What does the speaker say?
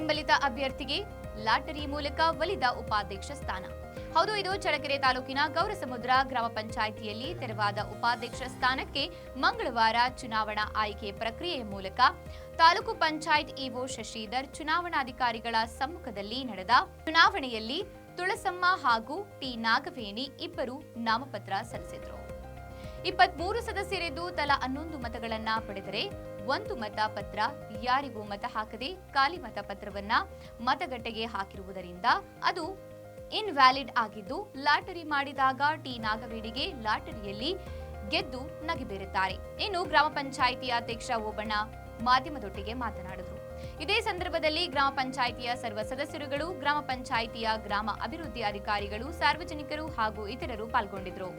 ನಾಗವೇಣಿಗೆ lottery ಮೂಲಕ ಒಲಿದ ಉಪಾಧ್ಯಕ್ಷ ಸ್ಥಾನ. ಹೌದು, ಇದು ಚಳ್ಳಕೆರೆ ತಾಲೂಕಿನ ಗೌರಸಮುದ್ರ ಗ್ರಾಮ ಪಂಚಾಯಿತಿಯಲ್ಲಿ ತೆರವಾದ ಉಪಾಧ್ಯಕ್ಷ ಸ್ಥಾನಕ್ಕೆ ಮಂಗಳವಾರ ಚುನಾವಣಾ ಆಯ್ಕೆ ಪ್ರಕ್ರಿಯೆ ಮೂಲಕ ತಾಲೂಕು ಪಂಚಾಯತ್ ಇಒ ಶಶಿಧರ್ ಚುನಾವಣಾಧಿಕಾರಿಗಳ ಸಮ್ಮುಖದಲ್ಲಿ ನಡೆದ ಚುನಾವಣೆಯಲ್ಲಿ ತುಳಸಮ್ಮ ಹಾಗೂ ಟಿ ನಾಗವೇಣಿ ಇಬ್ಬರು ನಾಮಪತ್ರ ಸಲ್ಲಿಸಿದರು. ಇಪ್ಪತ್ಮೂರು ಸದಸ್ಯರಿದ್ದು ತಲಾ ಹನ್ನೊಂದು ಮತಗಳನ್ನ ಪಡೆದರೆ ಒಂದು ಮತ ಪತ್ರ ಯಾರಿಗೂ ಮತ ಹಾಕದೆ ಖಾಲಿ ಮತ ಪತ್ರವನ್ನ ಮತಗಟ್ಟೆಗೆ ಹಾಕಿರುವುದರಿಂದ ಅದು ಇನ್ವ್ಯಾಲಿಡ್ ಆಗಿದ್ದು ಲಾಟರಿ ಮಾಡಿದಾಗ ಟಿ ನಾಗವೇಡಿಗೆ ಲಾಟರಿಯಲ್ಲಿ ಗೆದ್ದು ನಗಿಬೇರುತ್ತಾರೆ. ಇನ್ನು ಗ್ರಾಮ ಪಂಚಾಯಿತಿ ಅಧ್ಯಕ್ಷ ಓಬಣ್ಣ ಮಾಧ್ಯಮದೊಟ್ಟಿಗೆ ಮಾತನಾಡಿದರು. ಇದೇ ಸಂದರ್ಭದಲ್ಲಿ ಗ್ರಾಮ ಪಂಚಾಯಿತಿಯ ಸರ್ವ ಸದಸ್ಯರುಗಳು, ಗ್ರಾಮ ಪಂಚಾಯಿತಿಯ ಗ್ರಾಮ ಅಭಿವೃದ್ಧಿ ಅಧಿಕಾರಿಗಳು, ಸಾರ್ವಜನಿಕರು ಹಾಗೂ ಇತರರು ಪಾಲ್ಗೊಂಡಿದ್ದರು.